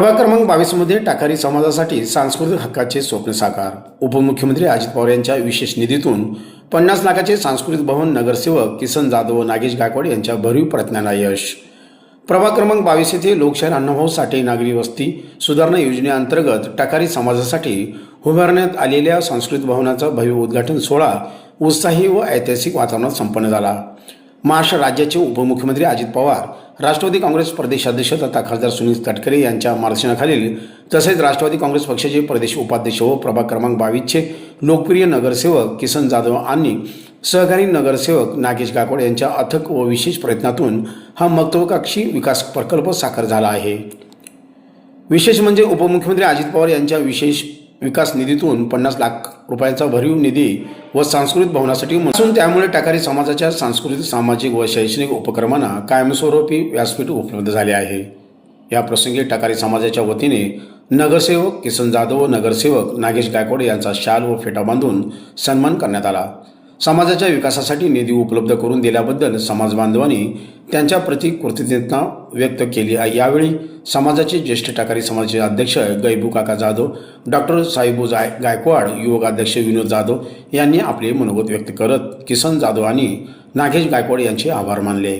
प्रभाग क्रमांक बावीसमध्ये टाकारी समाजासाठी सांस्कृतिक हक्काचे स्वप्न साकार. उपमुख्यमंत्री अजित पवार यांच्या विशेष निधीतून पन्नास लाखाचे सांस्कृतिक भवन नगरसेवक किसन जाधव व नागेश गायकवाड यांच्या भरीव प्रयत्नांना यश. प्रभाग क्रमांक बावीस येथे लोकशाहीर अण्णाभाऊ साठे नागरी वस्ती सुधारणा योजनेअंतर्गत टाकारी समाजासाठी उभारण्यात आलेल्या सांस्कृतिक भवनाचा भव्य उद्घाटन सोहळा उत्साही व ऐतिहासिक वातावरणात संपन्न झाला. महाराष्ट्र राज्याचे उपमुख्यमंत्री अजित पवार राष्ट्रवादी काँग्रेस प्रदेशाध्यक्ष तथा खासदार सुनील तटकरे यांच्या मार्गदर्शनाखालील तसेच राष्ट्रवादी काँग्रेस पक्षाचे प्रदेश उपाध्यक्ष व प्रभाग क्रमांक बावीसचे लोकप्रिय नगरसेवक किसन जाधव आणि सहकारी नगरसेवक नागेश गायकवाड यांच्या अथक व विशेष प्रयत्नातून हा महत्वाकांक्षी विकास प्रकल्प साकार झाला आहे. विशेष म्हणजे उपमुख्यमंत्री अजित पवार यांच्या विशेष विकास निधीतून पन्नास लाख रुपयांचा भरीव निधी व सांस्कृतिक भवनासाठी असून त्यामुळे टाकारी समाजाच्या सांस्कृतिक सामाजिक व शैक्षणिक उपक्रमांना कायमस्वरूपी व्यासपीठ उपलब्ध झाले आहे. या प्रसंगी टाकारी समाजाच्या वतीने नगरसेवक किसन जाधव व नगरसेवक नागेश गायकवाड यांचा शाल व फेटा बांधून सन्मान करण्यात आला. समाजाच्या विकासासाठी निधी उपलब्ध करून दिल्याबद्दल समाजबांधवांनी त्यांच्या प्रति कृतज्ञता व्यक्त केली आहे. यावेळी समाजाचे ज्येष्ठ टाकारी समाजाचे अध्यक्ष गैबू काका जाधव डॉक्टर साहेबू जाय गायकवाड युवक अध्यक्ष विनोद जाधव यांनी आपले मनोगत व्यक्त करत किसन जाधव आणि नागेश गायकवाड यांचे आभार मानले.